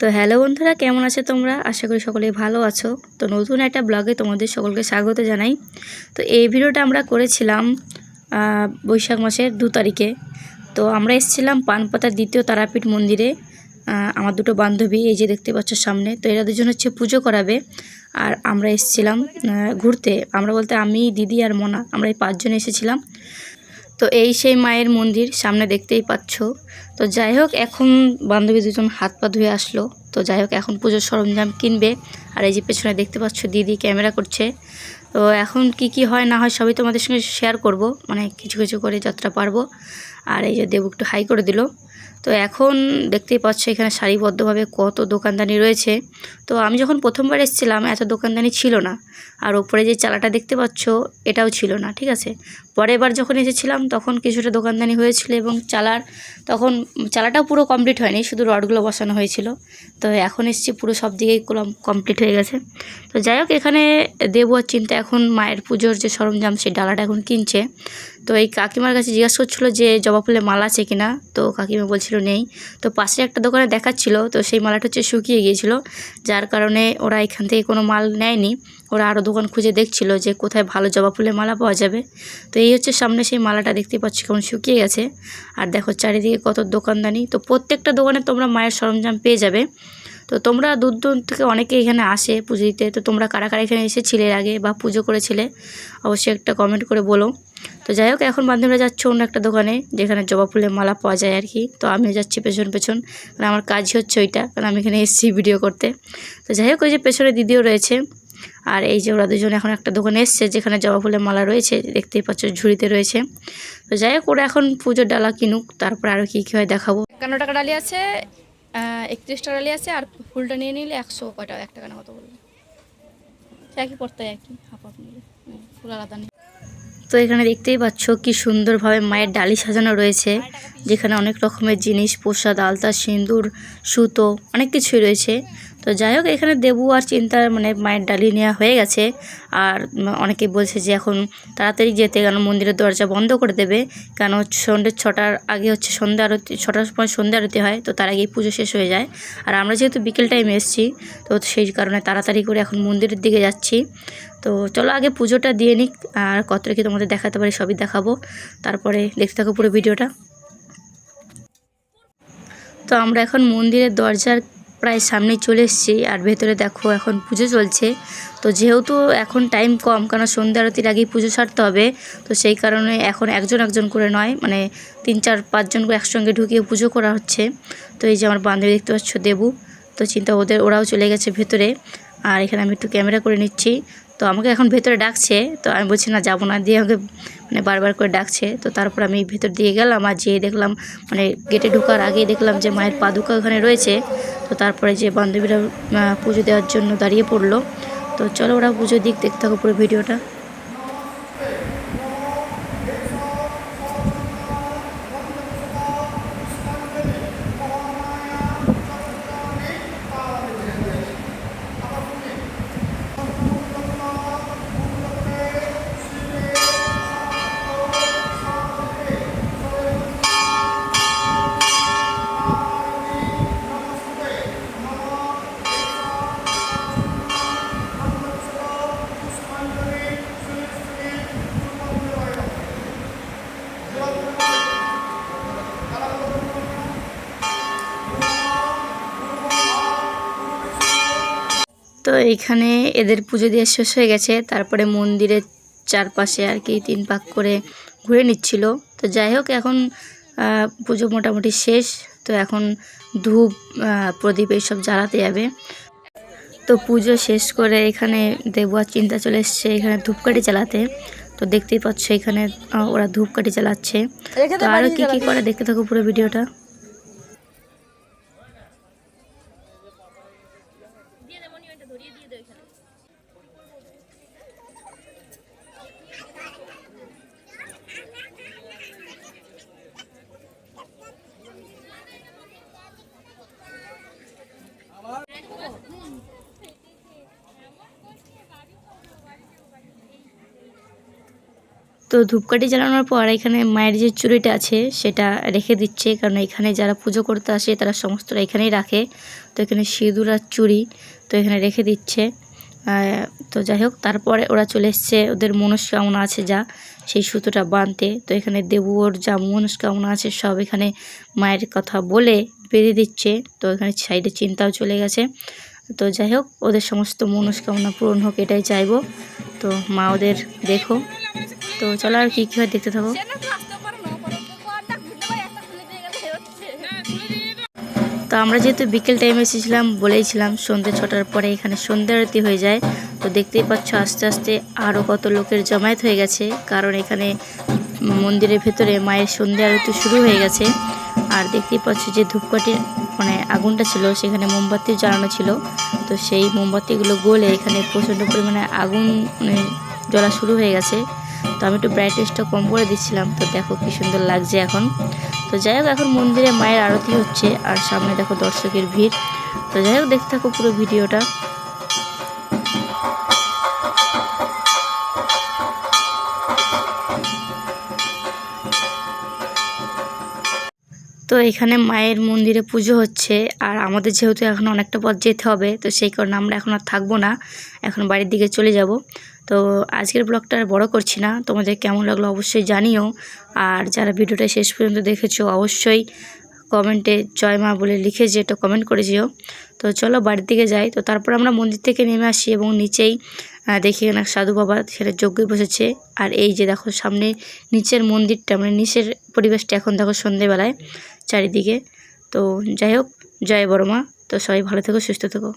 তো হ্যালো বন্ধুরা, কেমন আছো তোমরা? আশা করি সকলে ভালো আছো। তো নতুন একটা ব্লগে তোমাদের সকলকে স্বাগত জানাই। তো এই ভিডিওটা আমরা করেছিলাম বৈশাখ মাসের দু তারিখে। তো আমরা এসেছিলাম পানপাতার দ্বিতীয় তারাপীঠ মন্দিরে। আমার দুটো বান্ধবী, এই যে দেখতে পাচ্ছ সামনে, তো এরা দুজন হচ্ছে পুজো করাবে। আর আমরা এসেছিলাম ঘুরতে। আমরা বলতে আমি, দিদি আর মোনা, আমরা এই পাঁচজন এসেছিলাম। তো এই সেই মায়ের মন্দির সামনে দেখতেই পাচ্ছ। তো যাই হোক, এখন বান্ধবী দুজন হাত পা ধুয়ে আসলো। তো যাই হোক, এখন পুজোর সরঞ্জাম কিনবে। আর এই যে পেছনে দেখতে পাচ্ছ দিদি ক্যামেরা করছে। তো এখন কি কি হয় না হয় সবই তোমাদের সঙ্গে শেয়ার করব। মানে কিছু কিছু করে যতটা পারব। আর এই যে দেবু একটু হাই করে দিল। তো এখন দেখতেই পাচ্ছ এখানে সারিবদ্ধভাবে কত দোকানদানি রয়েছে। তো আমি যখন প্রথমবার এসেছিলাম, এত দোকানদানি ছিল না। আর ওপরে যে চালাটা দেখতে পাচ্ছ, এটাও ছিল না, ঠিক আছে? পরের বার যখন এসেছিলাম, তখন কিছুটা দোকানদানি হয়েছিল এবং চালার, তখন চালাটাও পুরো কমপ্লিট হয়নি, শুধু রডগুলো বসানো হয়েছিল। তো এখন এসছি, পুরো সব দিকেই কমপ্লিট হয়ে গেছে। তো যাই হোক, এখানে দেবু আর চিন্তা এখন মায়ের পুজোর যে সরঞ্জাম, সেই ডালাটা এখন কিনছে। তো এই কাকিমার কাছে জিজ্ঞাসা করছিল যে, জবা ফুলের মালা আছে কিনা? তো কাকিমা বলছিল, নেই। তো পাশে একটা দোকানে দেখাচ্ছিল, তো সেই মালাটা হচ্ছে শুকিয়ে গিয়েছিল, যার কারণে ওরা এখান থেকে কোনো মাল নেয়নি। ওরা আরও দোকান খুঁজে দেখছিল যে, কোথায় ভালো জবা ফুলের মালা পাওয়া যাবে। তো এই হচ্ছে সামনে সেই মালাটা দেখতে পাচ্ছি কেমন শুকিয়ে গেছে। আর দেখো চারিদিকে কত দোকানদানি। তো প্রত্যেকটা দোকানে তোমরা মায়ের সরঞ্জাম পেয়ে যাবে। তো তোমরা দূর দূর থেকে অনেকে এখানে আসে পুজো দিতে তো তোমরা কারা কারা এখানে এসেছিলে আগে বা পুজো করেছিলে? অবশ্যই একটা কমেন্ট করে বলো। তো যাই হোক, এখন বান্ধবীরা যাচ্ছে অন্য একটা দোকানে, যেখানে জবা ফুলের মালা পাওয়া যায় আর কি। তো আমিও যাচ্ছি পেছন পেছন, কারণ আমার কাজই হচ্ছে ওইটা, কারণ আমি এখানে এসেছি ভিডিও করতে। তো যাই হোক, ওই যে পেছনে দিদিও রয়েছে, আর এই যে ওরা দুজন এখন একটা দোকানে এসছে, যেখানে জবা ফুলের মালা রয়েছে, দেখতেই পাচ্ছ ঝুড়িতে রয়েছে। তো যাই হোক, ওরা এখন পুজোর ডালা কিনুক, তারপর আরও কী কী হয় দেখাবো। একান্ন টাকা ডালি আছে একত্রিশটা ডালি আছে আর ফুলটা নিয়ে নিলে একশো কয়টা এক টাকা না কত বলবে সে একই পড়তে একই হাফ হাফ নিলে। ফুল আলাদা নেই তো এখানে দেখতেই পাচ্ছ কি সুন্দরভাবে মায়ের ডালি সাজানো রয়েছে। যেখানে অনেক রকমের জিনিস, প্রসাদ, আলতা, সিঁদুর, সুতো, অনেক কিছুই রয়েছে। তো যাই হোক, এখানে দেবু আর চিন্তার মানে মায়ের ডালি নেওয়া হয়ে গেছে। আর অনেকে বলছে যে এখন তাড়াতাড়ি যেতে কেন মন্দিরের দরজা বন্ধ করে দেবে। কেন সন্ধ্যে ছটার আগে হচ্ছে সন্ধ্যা আরতি, ছটার সময় সন্ধ্যা আরতি হয়, তো তার আগেই পুজো শেষ হয়ে যায়। আর আমরা যেহেতু বিকেল টাইমে এসেছি, তো সেই কারণে তাড়াতাড়ি করে এখন মন্দিরের দিকে যাচ্ছি। তো চলো আগে পুজোটা দিয়ে নিক, আর কত কি তোমাদের দেখাতে পারি সবই দেখাবো। তারপরে দেখতে থাকো পুরো ভিডিওটা। তো আমরা এখন মন্দিরের দরজার প্রায় সামনেই চলে এসেছি আর ভেতরে দেখো এখন পুজো চলছে। তো যেহেতু এখন টাইম কম কারণ সন্ধ্যা আরতির আগেই পুজো সারতে হবে, তো সেই কারণে এখন একজন একজন করে নয় মানে তিন, চার পাঁচজন করে একসঙ্গে ঢুকিয়ে পুজো করা হচ্ছে। তো এই যে আমার বান্ধবী দেখতে পাচ্ছ দেবু, তো চিন্তা ওদের, ওরাও চলে গেছে ভেতরে। আর এখানে আমি একটু ক্যামেরা করে নিচ্ছি। তো আমাকে এখন ভেতরে ডাকছে, তো আমি বলছি, না, যাব না। দিয়ে আমাকে মানে বারবার করে ডাকছে। তো তারপর আমি ভেতর দিয়ে গেলাম আর যেয়ে দেখলাম মানে গেটে ঢোকার আগেই দেখলাম যে মায়ের পাদুকা ওখানে রয়েছে। তো তারপরে যে বান্ধবীরা পুজো দেওয়ার জন্য দাঁড়িয়ে পড়ল। তো চলো ওরা পুজো দিক দেখতে থাকো পুরো ভিডিওটা। তো এইখানে এদের পুজো দিয়ে শেষ হয়ে গেছে। তারপরে মন্দিরের চারপাশে আর কি তিন পাক করে ঘুরে নিচ্ছিল। তো যাই হোক এখন পুজো মোটামুটি শেষ। তো এখন ধূপ প্রদীপ এইসব জ্বালাতে যাবে। তো পুজো শেষ করে এখানে দেবুয়ার চিন্তা চলে এসছে এখানে ধূপকাঠি জ্বালাতে। তো দেখতেই পাচ্ছ এখানে ওরা ধূপকাঠি জ্বালাচ্ছে। তো আরও কী কী করে দেখতে থাকো পুরো ভিডিওটা। তো ধূপকাঠি জ্বালানোর পর এখানে মায়ের যে চুড়িটা আছে, সেটা রেখে দিচ্ছে। কারণ এখানে যারা পুজো করতে আসে, তারা সমস্তটা এখানেই রাখে। তো এখানে সিঁদুর আর চুড়ি, তো এখানে রেখে দিচ্ছে। তো যাই হোক, তারপরে ওরা চলে এসছে। ওদের মনস্কামনা আছে যা, সেই সুতোটা বাঁধতে। তো এখানে দেবু ওর যা মনস্কামনা আছে, সব এখানে মায়ের কথা বলে বেঁধে দিচ্ছে। তো এখানে সাইডে চিন্তাও চলে গেছে। তো যাই হোক, ওদের সমস্ত মনস্কামনা পূরণ হোক, এটাই চাইব। তো মা ওদের দেখো। তো চলো আর কী কী হয় দেখতে থাকো। তো হচ্ছে তো আমরা যেহেতু বিকেল টাইমে এসেছিলাম বলেইছিলাম সন্ধ্যে ছটার পরে এখানে সন্ধ্যা আরতি হয়ে যায়। তো দেখতেই পাচ্ছ আস্তে আস্তে আরও কত লোকের জমায়েত হয়ে গেছে কারণ এখানে মন্দিরের ভেতরে মায়ের সন্ধ্যা আরতি শুরু হয়ে গেছে। আর দেখতেই পাচ্ছ যে ধূপকাঠির মানে আগুনটা ছিল সেখানে মোমবাতি জ্বালানো ছিল। তো সেই মোমবাতিগুলো গলে এখানে প্রচণ্ড পরিমাণে আগুন মানে জ্বলা শুরু হয়ে গেছে। তো আমি একটু ব্রাইটনেসটা কম করে দিচ্ছিলাম। তো দেখো কি সুন্দর লাগছে এখন। তো যাই হোক, এখন মন্দিরে মায়ের আরতি হচ্ছে আর সামনে দেখো দর্শকের ভিড়। তো যাই হোক, দেখতে থাকো পুরো ভিডিওটা। তো এখানে মায়ের মন্দিরে পুজো হচ্ছে আর আমাদের যেহেতু এখন অনেকটা পথ যেতে হবে, তো সেই কারণে আমরা এখন আর থাকব না। এখন বাড়ির দিকে চলে যাব। তো আজকের ব্লগটা আর বড় করছি না। তোমাদের কেমন লাগল অবশ্যই জানিও। আর যারা ভিডিওটা শেষ পর্যন্ত দেখেছ, অবশ্যই কমেন্টে জয় মা বলে লিখে যে এটা কমেন্ট করে যেও। তো চলো বাড়ির দিকে যাই। তো তারপর আমরা মন্দির থেকে নেমে আসি এবং নিচেই দেখি এখানে সাধু বাবা সেটা যজ্ঞে বসেছে। আর এই যে দেখো সামনে নিচের মন্দিরটা মানে নিচের পরিবেশটা এখন দেখো সন্ধেবেলায় চারিদিকে। তো যাই হোক, জয় বড় মা। তো সবাই ভালো থেকো, সুস্থ থেকো।